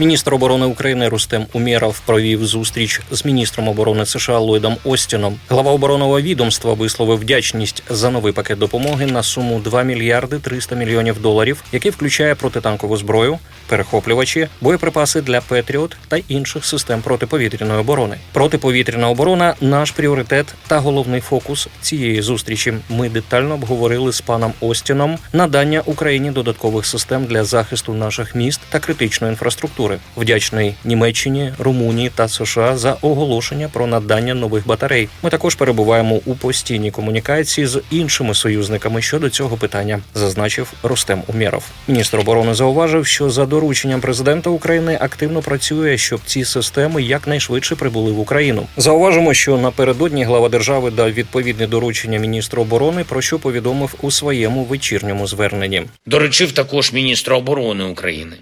Міністр оборони України Рустем Умєров провів зустріч з міністром оборони США Ллойдом Остіном. Глава оборонного відомства висловив вдячність за новий пакет допомоги на суму 2 мільярди 300 мільйонів доларів, який включає протитанкову зброю, перехоплювачі, боєприпаси для Петріот та інших систем протиповітряної оборони. Протиповітряна оборона наш пріоритет та головний фокус цієї зустрічі. Ми детально обговорили з паном Остіном надання Україні додаткових систем для захисту наших міст та критичної інфраструктури. Вдячний Німеччині, Румунії та США за оголошення про надання нових батарей. Ми також перебуваємо у постійній комунікації з іншими союзниками щодо цього питання, зазначив Рустем Умєров. Міністр оборони зауважив, що за дорученням президента України активно працює, щоб ці системи якнайшвидше прибули в Україну. Зауважимо, що напередодні глава держави дав відповідне доручення міністру оборони, про що повідомив у своєму вечірньому зверненні. Доручив також міністру оборони України,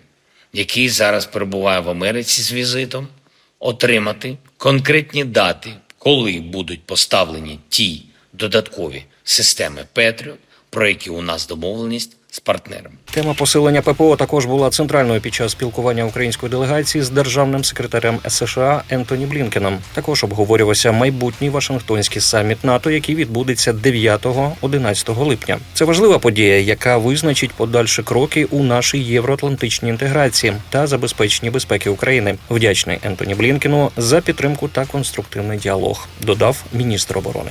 який зараз перебуває в Америці з візитом, отримати конкретні дати, коли будуть поставлені ті додаткові системи Петріот, про які у нас домовленість з партнерами. Тема посилення ППО також була центральною під час спілкування української делегації з державним секретарем США Ентоні Блінкеном. Також обговорювався майбутній Вашингтонський саміт НАТО, який відбудеться 9-11 липня. Це важлива подія, яка визначить подальші кроки у нашій євроатлантичній інтеграції та забезпеченні безпеки України. Вдячний Ентоні Блінкену за підтримку та конструктивний діалог. Додав міністр оборони.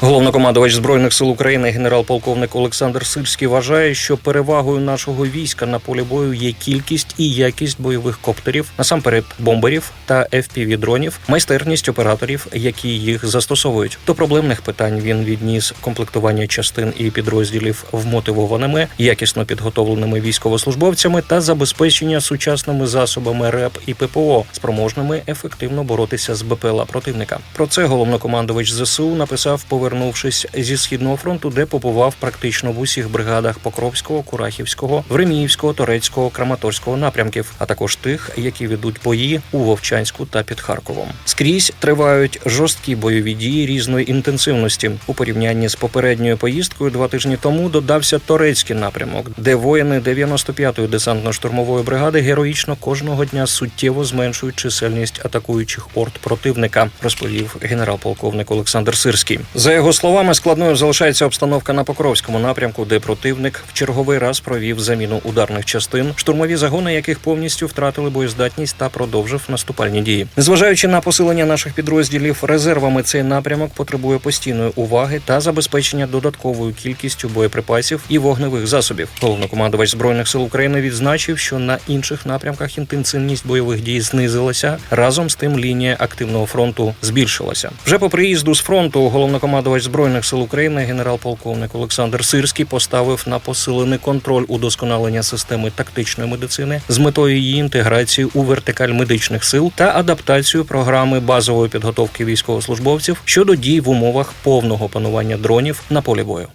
Головнокомандувач збройних сил України генерал-полковник Олександр Сирський вважає, що перевагою нашого війська на полі бою є кількість і якість бойових коптерів, насамперед бомберів та fpv дронів, майстерність операторів, які їх застосовують. До проблемних питань він відніс комплектування частин і підрозділів вмотивованими, якісно підготовленими військовослужбовцями та забезпечення сучасними засобами РЕП і ППО, спроможними ефективно боротися з БПЛА противника. Про це головнокомандувач ЗСУ написав, повернувшись зі східного фронту, де побував практично в усіх бригадах Покровського, Курахівського, Времіївського, Торецького, Краматорського напрямків, а також тих, які ведуть бої у Вовчанську та під Харковом. Скрізь тривають жорсткі бойові дії різної інтенсивності. У порівнянні з попередньою поїздкою два тижні тому додався Торецький напрямок, де воїни 95-ї десантно-штурмової бригади героїчно кожного дня суттєво зменшують чисельність атакуючих орд противника, розповів генерал-полковник Олександр Сирський. За його словами, складною залишається обстановка на Покровському напрямку, де противник в черговий раз провів заміну ударних частин, штурмові загони яких повністю втратили боєздатність та продовжив наступальні дії. Незважаючи на посилення наших підрозділів резервами, цей напрямок потребує постійної уваги та забезпечення додатковою кількістю боєприпасів і вогневих засобів. Головнокомандувач збройних сил України відзначив, що на інших напрямках інтенсивність бойових дій знизилася. Разом з тим лінія активного фронту збільшилася. Вже по приїзду з фронту головнокомандувач збройних сил України генерал-полковник Олександр Сирський поставив на посилений контроль удосконалення системи тактичної медицини з метою її інтеграції у вертикаль медичних сил та адаптацію програми базової підготовки військовослужбовців щодо дій в умовах повного панування дронів на полі бою.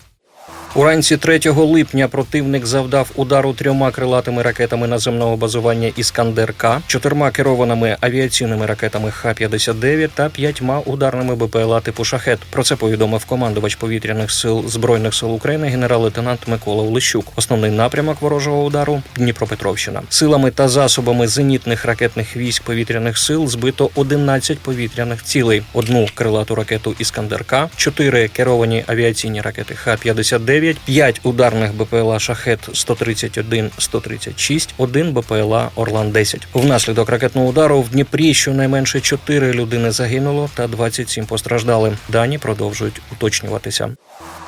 Уранці 3 липня противник завдав удару трьома крилатими ракетами наземного базування Іскандер К, чотирма керованими авіаційними ракетами Х-59 та п'ятьма ударними БПЛА типу Шахет. Про це повідомив командувач повітряних сил збройних сил України генерал-лейтенант Микола Олещук. Основний напрямок ворожого удару Дніпропетровщина. Силами та засобами зенітних ракетних військ повітряних сил збито 11 повітряних цілей: одну крилату ракету Іскандер К, чотири керовані авіаційні ракети Х-59, 5 ударних БПЛА Шахет 131-136, один БПЛА Орлан-10. Внаслідок ракетного удару в Дніпрі щонайменше 4 людини загинуло та 27 постраждали. Дані продовжують уточнюватися.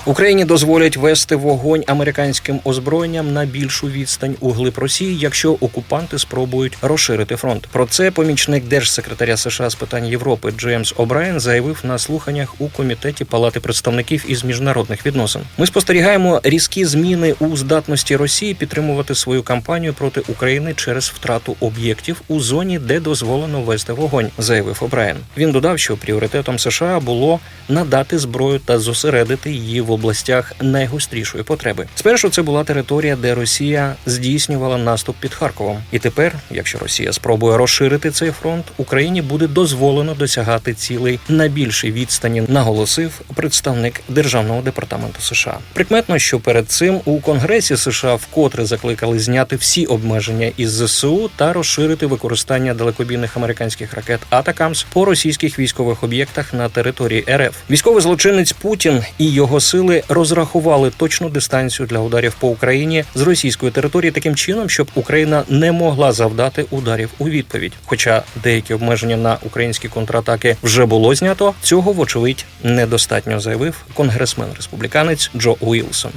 Україні дозволять вести вогонь американським озброєнням на більшу відстань у глиб Росії, якщо окупанти спробують розширити фронт. Про це помічник держсекретаря США з питань Європи Джеймс О'Брайен заявив на слуханнях у комітеті Палати представників із міжнародних відносин. Ми спостерігаємо різкі зміни у здатності Росії підтримувати свою кампанію проти України через втрату об'єктів у зоні, де дозволено вести вогонь, заявив О'Брайен. Він додав, що пріоритетом США було надати зброю та зосередити її в областях найгострішої потреби. Спершу це була територія, де Росія здійснювала наступ під Харковом. І тепер, якщо Росія спробує розширити цей фронт, Україні буде дозволено досягати цілей на більшій відстані, наголосив представник державного департаменту США. Прикметно що перед цим у Конгресі США вкотре закликали зняти всі обмеження із ЗСУ та розширити використання далекобійних американських ракет Атакамс по російських військових об'єктах на території РФ. Військовий злочинець Путін і його сили розрахували точну дистанцію для ударів по Україні з російської території таким чином, щоб Україна не могла завдати ударів у відповідь. Хоча деякі обмеження на українські контратаки вже було знято, цього вочевидь недостатньо, заявив конгресмен республіканець Джо Уілсон.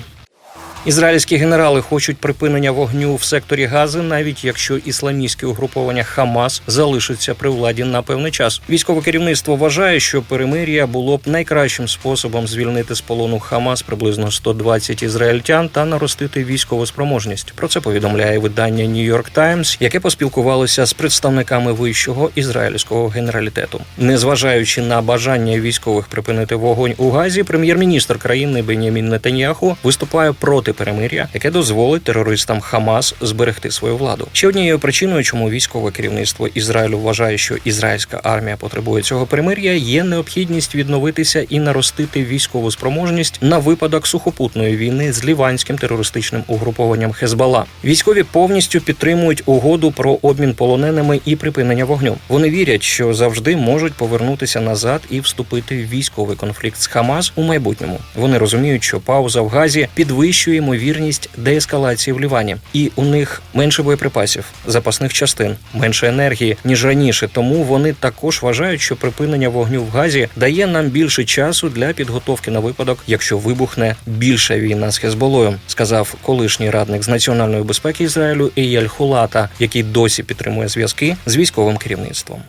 Ізраїльські генерали хочуть припинення вогню в секторі Гази, навіть якщо ісламістське угруповання Хамас залишиться при владі на певний час. Військове керівництво вважає, що перемир'я було б найкращим способом звільнити з полону Хамас приблизно 120 ізраїльтян та наростити військову спроможність. Про це повідомляє видання York Times, яке поспілкувалося з представниками вищого ізраїльського генералітету. Незважаючи на бажання військових припинити вогонь у Газі, прем'єр-міністр країни Бенямін Нетаньяху виступає проти перемир'я, яке дозволить терористам Хамас зберегти свою владу. Ще однією причиною, чому військове керівництво Ізраїлю вважає, що ізраїльська армія потребує цього перемир'я, є необхідність відновитися і наростити військову спроможність на випадок сухопутної війни з ліванським терористичним угрупованням Хезбала. Військові повністю підтримують угоду про обмін полоненими і припинення вогню. Вони вірять, що завжди можуть повернутися назад і вступити в військовий конфлікт з Хамас у майбутньому. Вони розуміють, що пауза в Газі підвищує ймовірність деескалації в Лівані, і у них менше боєприпасів, запасних частин, менше енергії ніж раніше. Тому вони також вважають, що припинення вогню в Газі дає нам більше часу для підготовки на випадок, якщо вибухне більша війна з Хезболою, сказав колишній радник з національної безпеки Ізраїлю Еяль Хулата, який досі підтримує зв'язки з військовим керівництвом.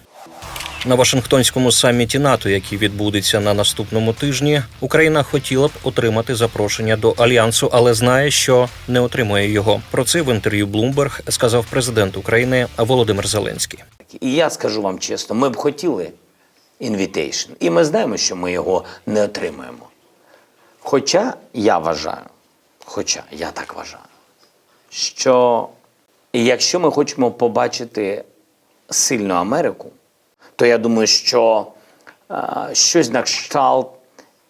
На Вашингтонському саміті НАТО, який відбудеться на наступному тижні, Україна хотіла б отримати запрошення до альянсу, але знає, що не отримує його. Про це в інтерв'ю Bloomberg сказав президент України Володимир Зеленський. І я скажу вам чесно, ми б хотіли інвітейшн, і ми знаємо, що ми його не отримаємо. Хоча я вважаю, хоча я так вважаю, що якщо ми хочемо побачити сильну Америку, то я думаю, що е, щось на кшталт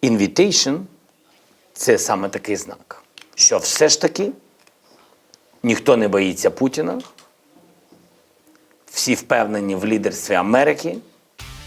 invitation – це саме такий знак, що все ж таки ніхто не боїться Путіна, всі впевнені в лідерстві Америки.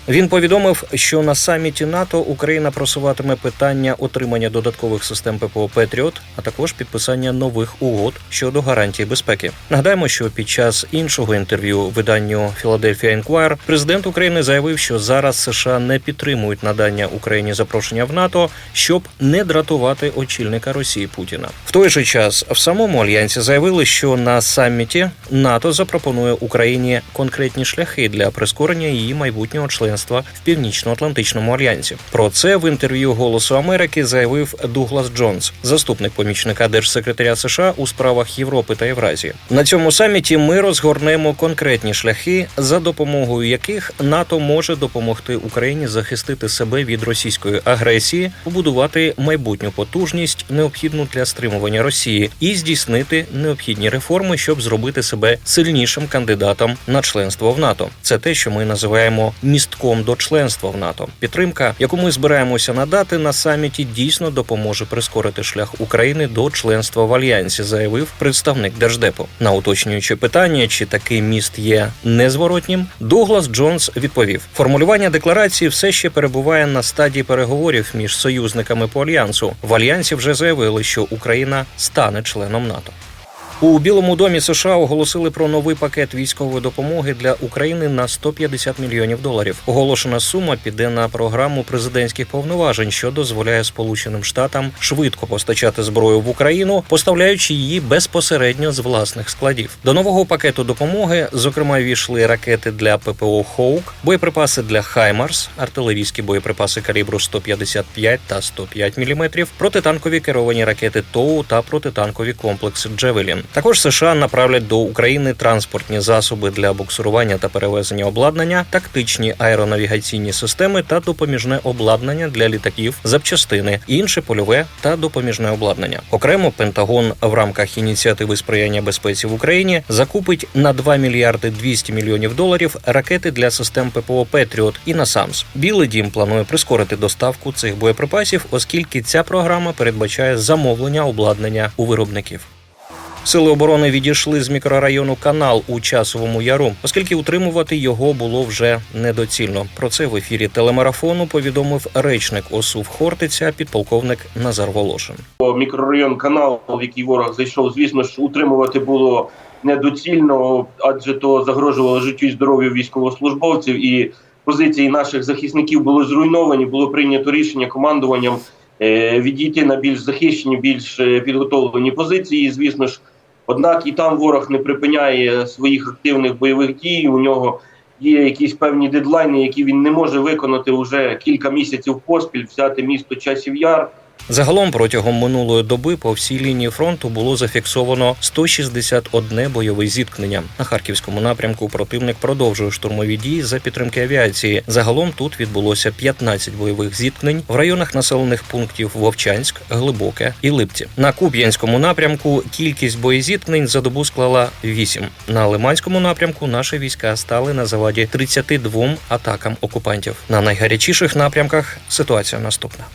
Він повідомив, що на саміті НАТО Україна просуватиме питання отримання додаткових систем ППО Петріот, а також підписання нових угод щодо гарантій безпеки. Нагадаємо, що під час іншого інтерв'ю виданню Philadelphia Inquirer президент України заявив, що зараз США не підтримують надання Україні запрошення в НАТО, щоб не дратувати очільника Росії Путіна. В той же час в самому альянсі заявили, що на саміті НАТО запропонує Україні конкретні шляхи для прискорення її майбутнього членства в Північно-Атлантичному альянсі. Про це в інтерв'ю Голосу Америки заявив Дуглас Джонс, заступник помічника держсекретаря США у справах Європи та Євразії. На цьому саміті ми розгорнемо конкретні шляхи, за допомогою яких НАТО може допомогти Україні захистити себе від російської агресії, побудувати майбутню потужність, необхідну для стримування Росії, і здійснити необхідні реформи, щоб зробити себе сильнішим кандидатом на членство в НАТО. Це те, що ми називаємо містком до членства в НАТО. Підтримка, яку ми збираємося надати на саміті, дійсно допоможе прискорити шлях України до членства в альянсі, заявив представник держдепу. На уточнююче питання, чи такий міст є незворотнім, Дуглас Джонс відповів: формулювання декларації все ще перебуває на стадії переговорів між союзниками по альянсу. В альянсі вже заявили, що Україна стане членом НАТО. У Білому домі США оголосили про новий пакет військової допомоги для України на 150 мільйонів доларів. Оголошена сума піде на програму президентських повноважень, що дозволяє Сполученим Штатам швидко постачати зброю в Україну, поставляючи її безпосередньо з власних складів. До нового пакету допомоги, зокрема, війшли ракети для ППО Хоук, боєприпаси для Хаймарс, артилерійські боєприпаси калібру 155 та 105 мм, протитанкові керовані ракети ТОУ та протитанкові комплекси Джевелін. Також США направлять до України транспортні засоби для буксирування та перевезення обладнання, тактичні аеронавігаційні системи та допоміжне обладнання для літаків, запчастини, інше польове та допоміжне обладнання. Окремо Пентагон в рамках ініціативи сприяння безпеці в Україні закупить на 2 мільярди 200 мільйонів доларів ракети для систем ППО Петріот і Насамс. Білий дім планує прискорити доставку цих боєприпасів, оскільки ця програма передбачає замовлення обладнання у виробників. Сили оборони відійшли з мікрорайону Канал у часовому яру, оскільки утримувати його було вже недоцільно. Про це в ефірі телемарафону повідомив речник ОСУВ Хортиця, підполковник Назар Волошин. мікрорайон канал, в який ворог зайшов, звісно ж, утримувати було недоцільно, адже то загрожувало життю і здоров'ю військовослужбовців, і позиції наших захисників були зруйновані. Було прийнято рішення командуванням е, відійти на більш захищені, більш е, підготовлені позиції. І, звісно ж, однак і там ворог не припиняє своїх активних бойових дій. У нього є якісь певні дедлайни, які він не може виконати вже кілька місяців поспіль, взяти місто часів яр. Загалом протягом минулої доби по всій лінії фронту було зафіксовано 161 бойове зіткнення. На харківському напрямку противник продовжує штурмові дії за підтримки авіації. Загалом тут відбулося 15 бойових зіткнень в районах населених пунктів Вовчанськ, Глибоке і Липці. На Куп'янському напрямку кількість боєзіткнень за добу склала 8. На Лиманському напрямку наші війська стали на заваді 32 атакам окупантів. На найгарячіших напрямках ситуація наступна.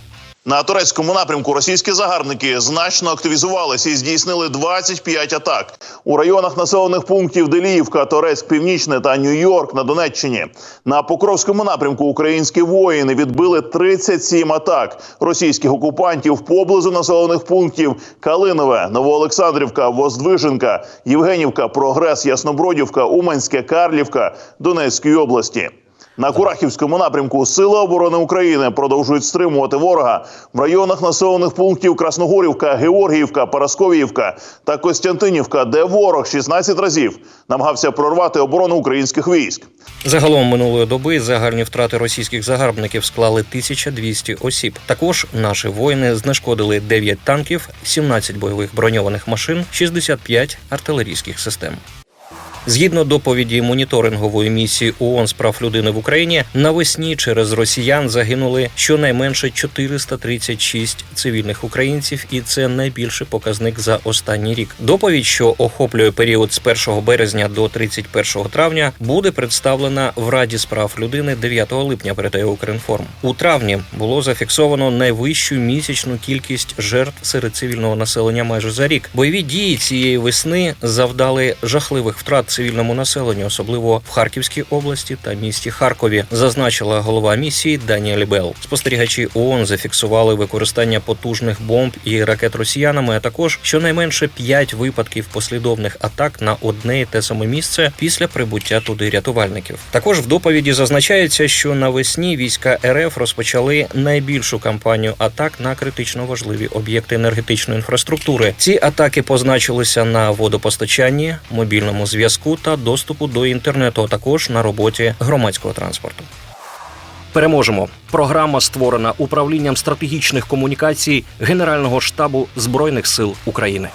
На турецькому напрямку російські загарбники значно активізувалися і здійснили 25 атак у районах населених пунктів Деліївка, Торецьк, Північне та Нью-Йорк на Донеччині. На Покровському напрямку українські воїни відбили 37 атак російських окупантів поблизу населених пунктів Калинове, Новоолександрівка, Воздвиженка, Євгенівка, Прогрес, Яснобродівка, Уманське, Карлівка Донецької області. На Курахівському напрямку Сили оборони України продовжують стримувати ворога в районах населених пунктів Красногорівка, Георгіївка, Парасковіївка та Костянтинівка, де ворог 16 разів намагався прорвати оборону українських військ. Загалом минулої доби загальні втрати російських загарбників склали 1200 осіб. Також наші воїни знешкодили 9 танків, 17 бойових броньованих машин, 65 артилерійських систем. Згідно доповіді моніторингової місії ООН з прав людини в Україні, навесні через росіян загинули щонайменше 436 цивільних українців, і це найбільший показник за останній рік. Доповідь, що охоплює період з 1 березня до 31 травня, буде представлена в Раді з прав людини 9 липня. Передає Укрінформ. У травні було зафіксовано найвищу місячну кількість жертв серед цивільного населення майже за рік. Бойові дії цієї весни завдали жахливих втрат цивільному населенню, особливо в Харківській області та місті Харкові, зазначила голова місії Даніель Белл. Спостерігачі ООН зафіксували використання потужних бомб і ракет росіянами, а також щонайменше п'ять випадків послідовних атак на одне і те саме місце після прибуття туди рятувальників. Також в доповіді зазначається, що навесні війська РФ розпочали найбільшу кампанію атак на критично важливі об'єкти енергетичної інфраструктури. Ці атаки позначилися на водопостачанні, мобільному зв'язку та доступу до інтернету, а також на роботі громадського транспорту. Переможемо. Програма створена управлінням стратегічних комунікацій Генерального штабу збройних сил України.